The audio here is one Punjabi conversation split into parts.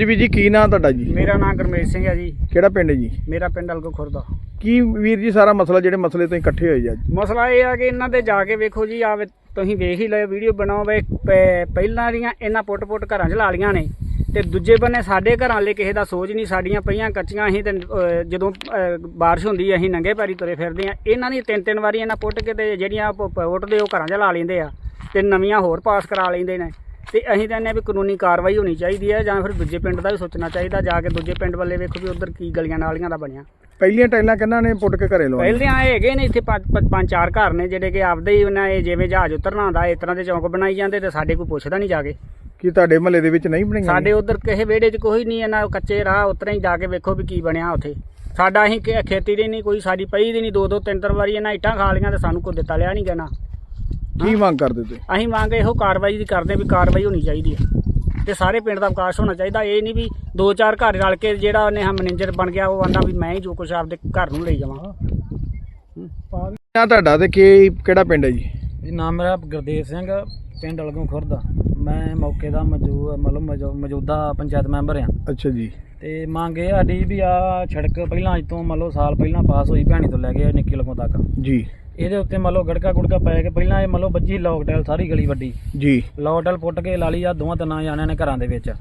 ਜੀ ਵੀ ਜੀ ਕੀ ਨਾਂ ਤੁਹਾਡਾ ਜੀ? ਮੇਰਾ ਨਾਮ ਗੁਰਮੇਸ਼ ਸਿੰਘ ਹੈ ਜੀ। ਕਿਹੜਾ ਪਿੰਡ ਜੀ? ਮੇਰਾ ਪਿੰਡ ਅਲਗੋ ਖੁਰਦਾ ਕੀ ਵੀਰ ਜੀ ਸਾਰਾ ਮਸਲਾ ਜਿਹੜੇ ਮਸਲੇ ਤੋਂ ਇਕੱਠੇ ਹੋਏ ਜੀ ਅੱਜ? ਮਸਲਾ ਇਹ ਆ ਕਿ ਇਹਨਾਂ ਦੇ ਜਾ ਕੇ ਵੇਖੋ ਜੀ ਆ ਤੁਸੀਂ ਵੇਖ ਹੀ ਲਏ ਵੀਡੀਓ ਬਣਾਓ ਵੇ। ਪ- ਪਹਿਲਾਂ ਦੀਆਂ ਇਹਨਾਂ ਪੁੱਟ-ਪੁੱਟ ਘਰਾਂ 'ਚ ਲਾ ਲੀਆਂ ਨੇ। ਤੇ ਦੂਜੇ ਬੰਨੇ ਸਾਡੇ ਘਰਾਂ ਲਈ ਕਿਸੇ ਦਾ ਸੋਚ ਨਹੀਂ ਸਾਡੀਆਂ ਪਈਆਂ ਕੱਚੀਆਂ ਅਸੀਂ ਤੇ ਜਦੋਂ ਬਾਰਿਸ਼ ਹੁੰਦੀ ਅਸੀਂ ਨੰਗੇ ਪੈਰੀ ਤੁਰੇ ਫਿਰਦੇ ਆ। ਇਹਨਾਂ ਦੀ ਤਿੰਨ ਤਿੰਨ ਵਾਰੀ ਇਹਨਾਂ ਪੁੱਟ ਕੇ ਤੇ ਜਿਹੜੀਆਂ ਪ- ਪੁੱਟਦੇ ਉਹ ਘਰਾਂ 'ਚ ਲਾ ਲੈਂਦੇ ਆ। ਤੇ ਨਵੀਆਂ ਹੋਰ ਪਾਸ ਕਰਾ ਲੈਂਦੇ ਨੇ। ਤੇ ਅਸੀਂ ਤਾਂ ਇਹਨੇ ਵੀ ਕਾਨੂੰਨੀ ਕਾਰਵਾਈ ਹੋਣੀ ਚਾਹੀਦੀ ਹੈ ਜਾਂ ਫਿਰ ਦੂਜੇ ਪਿੰਡ ਦਾ ਵੀ ਸੋਚਣਾ ਚਾਹੀਦਾ ਜਾ ਕੇ ਦੂਜੇ ਪਿੰਡ ਵੱਲੇ ਵੇਖੋ ਵੀ ਉਧਰ ਕੀ ਗਲੀਆਂ ਨਾਲੀਆਂ ਦਾ ਬਣਿਆ। ਪਹਿਲੀਆਂ ਟਾਈਲਾਂ ਕਿੰਨਾਂ ਨੇ ਪੁੱਟ ਕੇ ਘਰੇ ਲਵਾਈਆਂ ਪਹਿਲੇ ਆਏ ਹੈਗੇ ਨੇ ਇੱਥੇ ਪੰਜ ਚਾਰ ਘਰ ਨੇ ਜਿਹੜੇ ਕਿ ਆਪਦੇ ਹੀ ਉਹਨਾਂ ਇਹ ਜਿਵੇਂ ਜਹਾਜ਼ ਉਤਰਨਾ ਹੁੰਦਾ ਇਸ ਤਰ੍ਹਾਂ ਦੇ ਚੌਂਕ ਬਣਾਈ ਜਾਂਦੇ ਤੇ ਸਾਡੇ ਕੋਈ ਪੁੱਛਦਾ ਨਹੀਂ ਜਾ ਕੇ। ਕੀ ਤੁਹਾਡੇ ਮਹੱਲੇ ਦੇ ਵਿੱਚ ਨਹੀਂ ਬਣੀਆਂ ਸਾਡੇ ਉਧਰ ਕਿਸੇ ਵਿਹੜੇ 'ਚ ਕੋਈ ਨਹੀਂ ਇਹਨਾਂ ਕੱਚੇ ਰਾਹ ਉਤਰੇ ਹੀ ਜਾ ਕੇ ਵੇਖੋ ਵੀ ਕੀ ਬਣਿਆ ਉੱਥੇ। ਸਾਡਾ ਅਸੀਂ ਖੇਤੀ ਦੀ ਨਹੀਂ ਕੋਈ ਸਾਡੀ ਪਈ ਦੀ ਨਹੀਂ ਦੋ ਦੋ ਤਿੰਨ ਤਿੰਨ ਵਾਰੀ ਇਹਨਾਂ ਇੱਟਾਂ ਖਾ ਲੀਆਂ ਤੇ ਸਾਨੂੰ ਕੋਈ ਦਿੱਤਾ ਲਿਆ ਨਹੀਂ ਗਣਾ ਕੀ ਮੰਗ ਕਰਦੇ ਤੁਸੀਂ? ਅਸੀਂ ਮੰਗ ਇਹੋ ਕਾਰਵਾਈ ਦੀ ਕਰਦੇ ਵੀ ਕਾਰਵਾਈ ਹੋਣੀ ਚਾਹੀਦੀ ਹੈ। ਤੇ ਸਾਰੇ ਪਿੰਡ ਦਾ ਵਿਕਾਸ ਹੋਣਾ ਚਾਹੀਦਾ। ਇਹ ਨਹੀਂ ਵੀ ਦੋ ਚਾਰ ਘਰ ਰਲ ਕੇ ਜਿਹੜਾ ਉਹਨੇ ਹਾਂ ਮੈਨੇਜਰ ਬਣ ਗਿਆ ਉਹ ਆਂਦਾ ਵੀ ਮੈਂ ਹੀ ਜੋ ਕੁਛ ਆਪਦੇ ਘਰ ਨੂੰ ਲਈ ਜਾਵਾਂ। ਨਾਂ ਤੁਹਾਡਾ ਤੇ ਕੀ ਕਿਹੜਾ ਪਿੰਡ ਹੈ ਜੀ? ਜੀ ਨਾਮ ਮੇਰਾ ਗੁਰਦੇਵ ਸਿੰਘ ਪਿੰਡ ਅਲਗੋਂ ਖੁਰਦ ਮੈਂ ਮੌਕੇ ਦਾ ਮੌਜੂਦ ਮਤਲਬ ਮੌਜੂ- ਮੌਜੂਦਾ ਪੰਚਾਇਤ ਮੈਂਬਰ ਆ। ਅੱਛਾ ਜੀ। ਤੇ ਮੰਗ ਇਹ ਸਾਡੀ ਵੀ ਆ ਸੜਕ ਪਹਿਲਾਂ ਅੱਜ ਤੋਂ ਮੰਨ ਲਓ ਸਾਲ ਪਹਿਲਾਂ ਪਾਸ ਹੋਈ ਭੈਣੀ ਤੋਂ ਲੈ ਕੇ ਨਿੱਕੀ ਲਗੋਂ ਤੱਕ। ਜੀ। ਇਹਦੇ ਉੱਤੇ ਮੰਨ ਲਓ ਗੜਕਾ ਗੁੜਕਾ ਪੈ ਕੇ ਪਹਿਲਾਂ ਇਹ ਮੰਨ ਲਓ ਵੱਜੀ ਲੋਕਟੈਲ ਸਾਰੀ ਗਲੀ ਵੱਡੀ। ਜੀ। ਲੋਕਟੈਲ ਪੁੱਟ ਕੇ ਲਾ ਲਈ ਆ ਦੋਵਾਂ ਤਿੰਨਾਂ ਜਾਣਿਆਂ ਨੇ ਘਰਾਂ ਦੇ ਵਿੱਚ।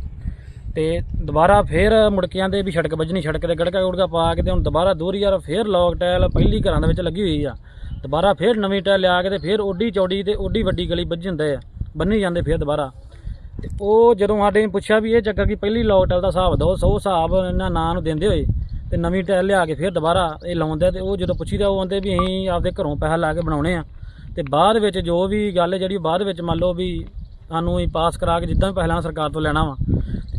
ਤੇ ਦੁਬਾਰਾ ਫੇਰ ਮੁੜਕਿਆਂ ਦੇ ਵੀ ਸੜਕ ਵੱਜਣੀ ਸੜਕ ਤੇ ਗੜਕਾ ਗੁੜਕਾ ਪਾ ਕੇ ਤੇ ਹੁਣ ਦੁਬਾਰਾ ਦੋਹਰੀ ਯਾਰ ਫੇਰ ਲੋਕਟੈਲ ਪਹਿਲੀ ਘਰਾਂ ਦੇ ਵਿੱਚ ਲੱਗੀ ਹੋਈ ਆ। ਦੁਬਾਰਾ ਫੇਰ ਨਵੀਂ ਟੈਲ ਲਿਆ ਕੇ ਤੇ ਫੇਰ ਓਡੀ ਚੌੜੀ ਤੇ ਓਡੀ ਵੱਡੀ ਗਲੀ ਵੱਜ ਜਾਂਦੇ ਆ। ਬੰਨੀ ਜਾਂਦੇ ਫੇਰ ਦੁਬਾਰਾ। ਤੇ ਉਹ ਜਦੋਂ ਸਾਡੇ ਨੇ ਪੁੱਛਿਆ ਵੀ ਇਹ ਚੱਕਰ ਕੀ ਪਹਿਲੀ ਲੋਕਟੈਲ ਦਾ ਹਿਸਾਬ ਦੋ ਸੌ ਹਿਸਾਬ ਇਹਨਾਂ ਨਾਂ ਨੂੰ ਦਿੰਦੇ ਹੋਏ ਤੇ ਨਵੀਂ ਟੈਲ ਲਿਆ ਕੇ ਫੇਰ ਦੁਬਾਰਾ ਇਹ ਲਾਉਂਦੇ ਤੇ ਉਹ ਜਦੋਂ ਪੁੱਛੀਦਾ ਉਹ ਆਂਦੇ ਵੀ ਅਸੀਂ ਆਪਦੇ ਘਰੋਂ ਪੈਸਾ ਲਾ ਕੇ ਬਣਾਉਣੇ ਆ। ਤੇ ਬਾਅਦ ਵਿੱਚ ਜੋ ਵੀ ਗੱਲ ਜਿਹੜੀ ਬਾਅਦ ਵਿੱਚ ਮੰਨ ਲਓ ਵੀ ਸਾਨੂੰ ਹੀ ਪਾਸ ਕਰਾ ਕੇ ਜਿੱਦਾਂ ਵੀ ਪਹਿਲਾਂ ਸਰਕਾਰ ਤੋਂ ਲੈਣਾ ਵਾ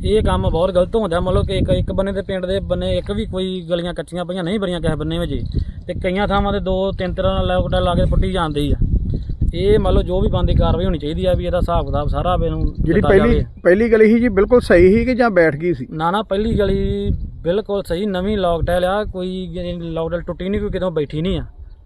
ਇਹ ਕੰਮ ਬਹੁਤ ਗਲਤ ਹੁੰਦਾ। ਮੰਨ ਲਓ ਕਿ ਇੱਕ ਇੱਕ ਬੰਨੇ ਦੇ ਪਿੰਡ ਦੇ ਬੰਨੇ ਇੱਕ ਵੀ ਕੋਈ ਗਲੀਆਂ ਕੱਚੀਆਂ ਪਈਆਂ ਨਹੀਂ ਬਣੀਆਂ ਕਿਸੇ ਬੰਨੇ ਵਿੱਚ ਤੇ ਕਈਆਂ ਥਾਵਾਂ ਤੇ ਦੋ ਤਿੰਨ ਤਰ੍ਹਾਂ ਨਾਲ ਲੋਕਟਾ ਲਾ ਕੇ ਪੁੱਟੀ ਜਾਂਦੀ ਆ। ਇਹ ਮੰਨ ਲਓ ਜੋ ਵੀ ਬੰਦੀ ਕਾਰਵਾਈ ਹੋਣੀ ਚਾਹੀਦੀ ਆ ਵੀ ਇਹਦਾ ਹਿਸਾਬ ਕਿਤਾਬ ਸਾਰਾ ਮੈਨੂੰ ਜਿਹੜੀ ਪਹਿਲੀ। ਪਹਿਲੀ ਗਲੀ ਸੀ ਜੀ ਬਿਲਕੁਲ ਸਹੀ ਸੀ ਕਿ ਜਾਂ ਬੈਠ ਗਈ ਸੀ? ਨਾ ਨਾ ਪਹਿਲੀ ਗਲੀ ਬਿਲਕੁਲ ਸਹੀ ਨਵੀਂ ਲੋਕਟੈਲ ਆ ਕੋਈ ਲੋਕਟੈਲ ਟੁੱਟੀ ਨਹੀਂ ਕੋਈ ਕਿਤੋਂ ਬੈਠੀ ਨਹੀਂ ਆ।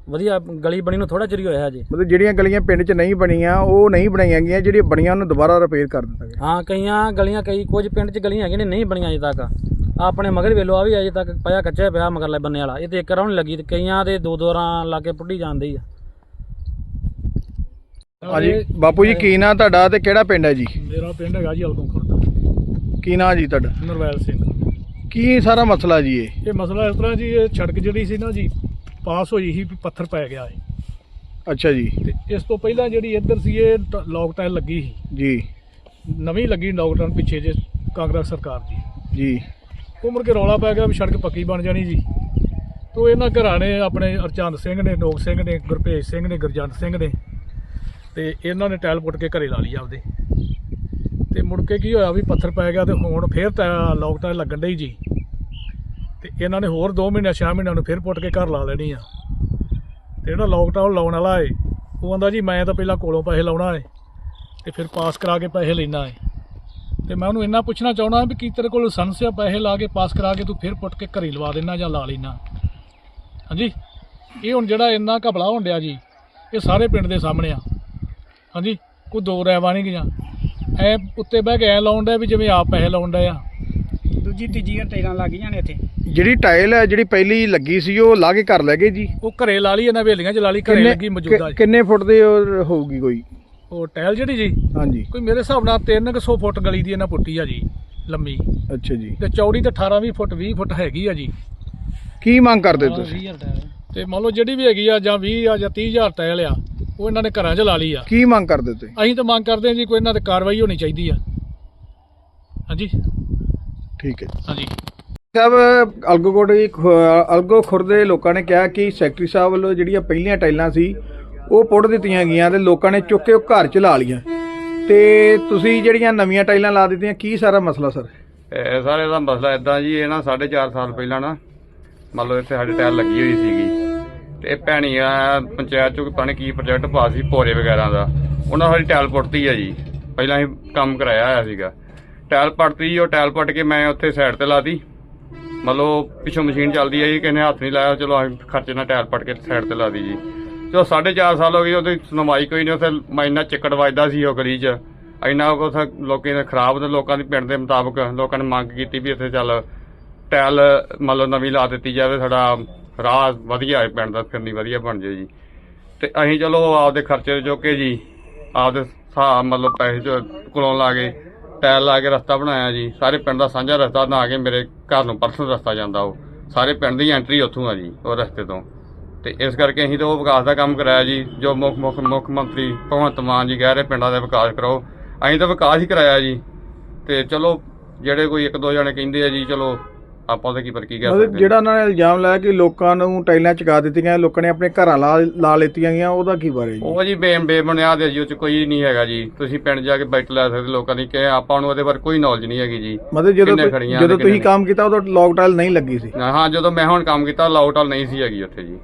ਵਧੀਆ ਗਲੀ ਬਣੀ ਨੂੰ ਥੋੜਾ ਚਿਰ ਹੀ ਹੋਇਆ ਹਜੇ। ਮਤਲਬ ਜਿਹੜੀਆਂ ਗਲੀਆਂ ਪਿੰਡ 'ਚ ਨਹੀਂ ਬਣੀਆਂ ਉਹ ਨਹੀਂ ਬਣਾਈਆਂ ਗਈਆਂ ਜਿਹੜੀਆਂ ਬਣੀਆਂ ਉਹਨੂੰ ਦੁਬਾਰਾ ਰਿਪੇਅਰ ਕਰ ਦਿੱਤਾ ਗਿਆ। ਹਾਂ ਕਈਆਂ ਗਲੀਆਂ ਕਈ ਕੁਝ ਪਿੰਡ 'ਚ ਗਲੀਆਂ ਹੈਗੀਆਂ ਨੇ ਨਹੀਂ ਬਣੀਆਂ ਅਜੇ ਤੱਕ। ਆਪਣੇ ਮਗਰ ਵੇਲੋ ਆ ਵੀ ਅਜੇ ਤੱਕ ਪਿਆ ਕੱਚਾ ਪਿਆ ਮਗਰਲੇ ਬੰਨੇ ਵਾਲਾ। ਇਹ ਤੇ ਇੱਕ ਰਾਉਣ ਲੱਗੀ ਤੇ ਕਈਆਂ ਦੇ ਦੋ ਦੋ ਰਾਂ ਲਾ ਕੇ ਪੁੱਟੀ ਜਾਂਦੀ ਆ। ਹਾਂਜੀ ਬਾਪੂ ਜੀ ਕੀ ਨਾਂ ਤੁਹਾਡਾ ਤੇ ਕਿਹੜਾ ਪਿੰਡ ਹੈ ਜੀ? ਮੇਰਾ ਪਿੰਡ ਹੈਗਾ ਜੀ ਅਲਗੋਂ ਖੁਰਦ। ਕੀ ਨਾਂ ਜੀ ਤੁਹਾਡਾ? ਨਰਵੈਲ ਸਿੰਘ। ਕੀ ਸਾਰਾ ਮਸਲਾ ਜੀ ਇਹ? ਇਹ ਮਸਲਾ ਇਸ ਤਰ੍ਹਾਂ ਜੀ ਇਹ ਸੜਕ ਜਿਹੜੀ ਸੀ ਨਾ ਜੀ ਪਾਸ ਹੋਈ ਸੀ ਵੀ ਪੱਥਰ ਪੈ ਗਿਆ ਹੈ ਅੱਛਾ ਜੀ। ਤੇ ਇਸ ਤੋਂ ਪਹਿਲਾਂ ਜਿਹੜੀ ਇੱਧਰ ਸੀ ਇਹ ਟ- ਲੋਕਟਾਈਨ ਲੱਗੀ ਸੀ। ਜੀ। ਨਵੀਂ ਲੱਗੀ ਲੋਕਟਾਈਨ ਪਿੱਛੇ ਜੇ ਕਾਂਗਰਸ ਸਰਕਾਰ ਦੀ। ਜੀ। ਉਹ ਮੁੜ ਕੇ ਰੌਲਾ ਪੈ ਗਿਆ ਵੀ ਸੜਕ ਪੱਕੀ ਬਣ ਜਾਣੀ ਜੀ। ਤੋ ਇਹਨਾਂ ਘਰਾਂ ਨੇ ਆਪਣੇ ਅਰਚੰਦ ਸਿੰਘ ਨੇ ਨੋਕ ਸਿੰਘ ਨੇ ਗੁਰਭੇਜ ਸਿੰਘ ਨੇ ਗੁਰਜੰਟ ਸਿੰਘ ਨੇ ਤੇ ਇਹਨਾਂ ਨੇ ਟਾਇਲ ਪੁੱਟ ਕੇ ਘਰੇ ਲਾ ਲਈ ਆਪਦੇ। ਤੇ ਮੁੜ ਕੇ ਕੀ ਹੋਇਆ ਵੀ ਪੱਥਰ ਪੈ ਗਿਆ ਤੇ ਹੁਣ ਫੇਰ ਤਾਂ ਲੋਕਟਾਈਨ ਲੱਗਣ ਡਈ ਜੀ। ਤੇ ਇਹਨਾਂ ਨੇ ਹੋਰ 2 ਮਹੀਨੇ 6 ਮਹੀਨਿਆਂ ਨੂੰ ਫੇਰ ਪੁੱਟ ਕੇ ਘਰ ਲਾ ਲੈਣੀ ਆ। ਤੇ ਜਿਹੜਾ ਲੋਕਡਾਊਨ ਲਾਉਣ ਵਾਲਾ ਏ, ਉਹ ਆਂਦਾ ਜੀ ਮੈਂ ਤਾਂ ਪਹਿਲਾਂ ਕੋਲੋਂ ਪੈਸੇ ਲਾਉਣਾ ਏ, ਤੇ ਫਿਰ ਪਾਸ ਕਰਾ ਕੇ ਪੈਸੇ ਲੈਣਾ ਏ। ਤੇ ਮੈਂ ਉਹਨੂੰ ਇੰਨਾ ਪੁੱਛਣਾ ਚਾਹਣਾ ਵੀ ਕੀ ਤੇਰੇ ਕੋਲ ਲਾਇਸੈਂਸ ਆ, ਪੈਸੇ ਲਾ ਕੇ ਪਾਸ ਕਰਾ ਕੇ ਤੂੰ ਫਿਰ ਪੁੱਟ ਕੇ ਘਰੇ ਲਵਾ ਦੇਣਾ ਜਾਂ ਲਾ ਲੈਣਾ। ਹਾਂਜੀ? ਇਹ ਹੁਣ ਜਿਹੜਾ ਇੰਨਾ ਘਬਲਾ ਹੋਣ ਡਿਆ ਜੀ, ਇਹ ਸਾਰੇ ਪਿੰਡ ਦੇ ਸਾਹਮਣੇ ਆ। ਹਾਂਜੀ? ਕੋਈ ਦੋ ਰਹਿਵਾ ਨਹੀਂ ਗਿਆ ਐ ਉੱਤੇ ਬਹਿ ਕੇ ਐ ਲਾਉਣ ਡਿਆ ਵੀ ਜਿਵੇਂ ਆਪ ਪੈਸੇ ਲਾਉਣ ਡਿਆ ਆ। ਦੂਜੀ ਤੀਜੀ ਟੇਲਾਂ ਲੱਗ ਗਈਆਂ ਨੇ ਇੱਥੇ। ਜਿਹੜੀ ਟਾਇਲ ਹੈ ਜਿਹੜੀ ਪਹਿਲੀ ਲੱਗੀ ਸੀ ਉਹ ਲਾ ਕੇ ਘਰ ਲੈ ਗਏ ਜੀ? ਉਹ ਘਰੇ ਲਾ ਲਈ ਇਹਨਾਂ ਵੇਲੀਆਂ ਚ ਲਾ ਲਈ ਘਰੇ ਲੱਗੀ ਮੌਜੂਦਾ ਕਿ- ਕਿੰਨੇ ਫੁੱਟ ਦੀ ਉਹ ਹੋਊਗੀ ਕੋਈ? ਉਹ ਟਾਇਲ ਜਿਹੜੀ ਜੀ ਹਾਂਜੀ। ਕੋਈ ਮੇਰੇ ਹਿਸਾਬ ਨਾਲ 300 ਫੁੱਟ ਗਲੀ ਦੀ ਇਹਨਾਂ ਪੁੱਟੀ ਆ ਜੀ ਲੰਮੀ। ਅੱਛਾ ਜੀ। ਤੇ ਚੌੜੀ ਤੇ 18 20 ਫੁੱਟ 20 ਫੁੱਟ ਹੈਗੀ ਆ ਜੀ। ਕੀ ਮੰਗ ਕਰਦੇ ਤੁਸੀਂ? ਤੇ ਮੰਨ ਲਓ ਜਿਹੜੀ ਵੀ ਹੈਗੀ ਆ ਜਾਂ 20 ਆ ਜਾਂ 30000 ਟਾਇਲ ਆ ਉਹ ਇਹਨਾਂ ਨੇ ਘਰਾਂ 'ਚ ਲਾ ਲਈ ਆ। ਕੀ ਮੰਗ ਕਰਦੇ ਤੁਸੀਂ? ਅਸੀਂ ਤਾਂ ਮੰਗ ਕਰਦੇ ਹਾਂ ਜੀ ਕੋਈ ਇਹਨਾਂ ਤੇ ਕਾਰਵਾਈ ਹੋਣੀ ਚਾਹੀਦੀ ਆ। ਹਾਂਜੀ? ਠੀਕ ਹੈ ਜੀ। ਹਾਂਜੀ। ਸਾਹਿਬ ਅਲਗੋਗੋੜ ਦੀ ਖੁ- ਅਲਗੋ ਖੁਰਦ ਦੇ ਲੋਕਾਂ ਨੇ ਕਿਹਾ ਕਿ ਸੈਕਟਰੀ ਸਾਹਿਬ ਵੱਲੋਂ ਜਿਹੜੀਆਂ ਪਹਿਲੀਆਂ ਟਾਈਲਾਂ ਸੀ ਉਹ ਪੁੱਟ ਦਿੱਤੀਆਂ ਗਈਆਂ ਤੇ ਲੋਕਾਂ ਨੇ ਚੁੱਕ ਕੇ ਉਹ ਘਰ ਚ ਲਾ ਲਈਆਂ। ਤੇ ਤੁਸੀਂ ਜਿਹੜੀਆਂ ਨਵੀਆਂ ਟਾਈਲਾਂ ਲਾ ਦਿੱਤੀਆਂ ਕੀ ਸਾਰਾ ਮਸਲਾ ਸਰ? ਇਹ ਸਾਰੇ ਦਾ ਮਸਲਾ ਇਦਾਂ ਜੀ ਇਹ ਨਾ 4.5 ਸਾਲ ਪਹਿਲਾਂ ਨਾ ਮੰਨ ਲਓ ਇੱਥੇ ਸਾਡੇ ਟਾਇਲ ਲੱਗੀ ਹੋਈ ਸੀਗੀ। ਤੇ ਭੈਣੀਆਂ ਪੰਚਾਇਤ ਚੋਂ ਪਤਾ ਨਹੀਂ ਕੀ ਪ੍ਰੋਜੈਕਟ ਪਾਸ ਸੀ, ਭੋਰੇ ਵਗੈਰਾ ਦਾ। ਉਹਨਾਂ ਸਾਡੀ ਟਾਇਲ ਪੁੱਟਤੀ ਹੈ ਜੀ। ਪਹਿਲਾਂ ਹੀ ਕੰਮ ਕਰਾਇਆ ਹੋਇਆ ਸੀਗਾ। ਟਾਇਲ ਪੱਟਤੀ ਉਹ ਟਾਇਲ ਪੱਟ ਕੇ ਮੈਂ ਉੱਥੇ ਸਾਈਡ ਤੇ ਲਾਤੀ। ਮਤਲਬ ਲਓ ਪਿੱਛੋਂ ਮਸ਼ੀਨ ਚੱਲਦੀ ਹੈ ਜੀ, ਕਿਸੇ ਨੇ ਹੱਥ ਨਹੀਂ ਲਾਇਆ, ਚਲੋ ਅਸੀਂ ਖਰਚੇ ਨਾਲ ਟਾਇਲ ਪੱਟ ਕੇ ਸਾਈਡ ਤੇ ਲਾਤੀ ਜੀ। ਚਲੋ 4.5 ਸਾਲ ਹੋ ਗਏ ਉਹਦੀ ਸੁਣਵਾਈ ਕੋਈ ਨਹੀਂ ਉੱਥੇ ਮੈਨਾ ਚਿੱਕੜ ਵੱਜਦਾ ਸੀ ਉਹ ਗਲੀ 'ਚ। ਇੰਨਾ ਕੁ ਉੱਥੇ ਲੋਕਾਂ ਦੇ ਖਰਾਬ ਤੇ ਲੋਕਾਂ ਦੀ ਪਿੰਡ ਦੇ ਮੁਤਾਬਕ ਲੋਕਾਂ ਨੇ ਮੰਗ ਕੀਤੀ ਵੀ ਇੱਥੇ ਚੱਲ ਟੈਲ ਮਤਲਬ ਨਵੀਂ ਲਾ ਦਿੱਤੀ ਜਾਵੇ, ਸਾਡਾ ਰਾਹ ਵਧੀਆ ਹੈ, ਪਿੰਡ ਦਾ ਫਿਰਨੀ ਵਧੀਆ ਬਣ ਜਾਏ ਜੀ। ਤੇ ਅਸੀਂ ਚਲੋ ਆਪਦੇ ਖਰਚੇ ਚੁੱਕ ਕੇ ਜੀ, ਆਪਦੇ ਹਿਸਾਬ ਮਤਲਬ ਪੈਸੇ ਜੋ ਕੋਲੋਂ ਲਾ ਕੇ ਟਾਇਲ ਲਾ ਕੇ ਰਸਤਾ ਬਣਾਇਆ ਜੀ। ਸਾਰੇ ਪਿੰਡ ਦਾ ਸਾਂਝਾ ਰਸਤਾ ਨਾ ਕੇ ਮੇਰੇ ਘਰ ਨੂੰ ਪਰਸਨਲ ਰਸਤਾ ਜਾਂਦਾ ਉਹ। ਸਾਰੇ ਪਿੰਡ ਦੀ ਐਂਟਰੀ ਉੱਥੋਂ ਆ ਜੀ, ਉਹ ਰਸਤੇ ਤੋਂ। ਤੇ ਇਸ ਕਰਕੇ ਅਸੀਂ ਤਾਂ ਉਹ ਵਿਕਾਸ ਦਾ ਕੰਮ ਕਰਾਇਆ ਜੀ, ਜੋ ਮੁੱਖ ਮੁੱਖ ਮੁੱਖ ਮੰਤਰੀ ਭਗਵੰਤ ਮਾਨ ਜੀ ਕਹਿ ਰਹੇ ਪਿੰਡਾਂ ਦਾ ਵਿਕਾਸ ਕਰਾਓ। ਅਸੀਂ ਤਾਂ ਵਿਕਾਸ ਹੀ ਕਰਾਇਆ ਜੀ। ਤੇ ਚਲੋ, ਜਿਹੜੇ ਕੋਈ ਇੱਕ ਦੋ ਜਣੇ ਕਹਿੰਦੇ ਆ ਜੀ, ਚਲੋ ਆਪਾਂ ਉਹਦੇ ਕੀ ਪਰ ਕੀ ਕਹਿ ਮਤਲਬ ਸਕਦੇ? ਜਿਹੜਾ ਉਹਨਾਂ ਨੇ ਇਲਜ਼ਾਮ ਲਾਇਆ ਕਿ ਲੋਕਾਂ ਨੂੰ ਟਾਈਲਾਂ ਚੁਕਾ ਦਿੱਤੀਆਂ ਲੋਕਾਂ ਨੇ ਆਪਣੇ ਘਰਾਂ ਲਾ ਲਾ ਲਿੱਤੀਆਂ ਗਈਆਂ ਉਹਦਾ ਕੀ ਬਾਰੇ ਜੀ? ਉਹ ਜੀ ਬੇ ਬੇਬੁਨਿਆਦ ਹੈ ਜੀ ਉਹ ਚ ਕੋਈ ਨਹੀਂ ਹੈਗਾ ਜੀ। ਤੁਸੀਂ ਪਿੰਡ ਜਾ ਕੇ ਬੈਠ ਲੈ ਸਕਦੇ ਲੋਕਾਂ ਦੀ ਕਿ ਆਪਾਂ ਨੂੰ ਉਹਦੇ ਬਾਰੇ ਕੋਈ ਨੌਲੇਜ ਨਹੀਂ ਹੈਗੀ ਜੀ। ਮਤਲਬ ਜਦੋਂ ਕਿੰਨੇ ਤੁ- ਖੜੀਆਂ ਜਦੋਂ ਤੁਸੀਂ ਕੰਮ ਕੀਤਾ ਉਦੋਂ ਲੌਕ ਟਾਈਲ ਨਹੀਂ ਲੱਗੀ ਸੀ। ਹਾਂ ਜਦੋਂ ਮੈਂ ਹੁਣ ਕੰਮ ਕੀਤਾ ਲਾਊਟਲ ਨਹੀਂ ਸੀ ਹੈਗੀ ਉੱਥੇ ਜੀ।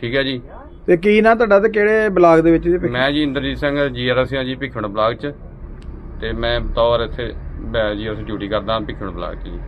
ਠੀਕ ਹੈ ਜੀ? ਤੇ ਕੀ ਨਾ ਤੁਹਾਡਾ ਤੇ ਕਿਹੜੇ ਬਲਾਕ ਦੇ ਵਿੱਚ ਜੀ ਮੈਂ ਜੀ ਇੰਦਰਜੀਤ ਸਿੰਘ ਜੀਆਰਐਸ ਹਾਂ ਜੀ ਭਿੱਖਣ ਬਲਾਕ ਚ। ਤੇ ਮੈਂ ਬਤੌਰ ਇੱਥੇ ਬੈ ਜੀ ਉਸ ਡਿਊਟੀ ਕਰਦਾ ਭਿੱਖਣ ਬਲਾਕ ਚ ਜੀ।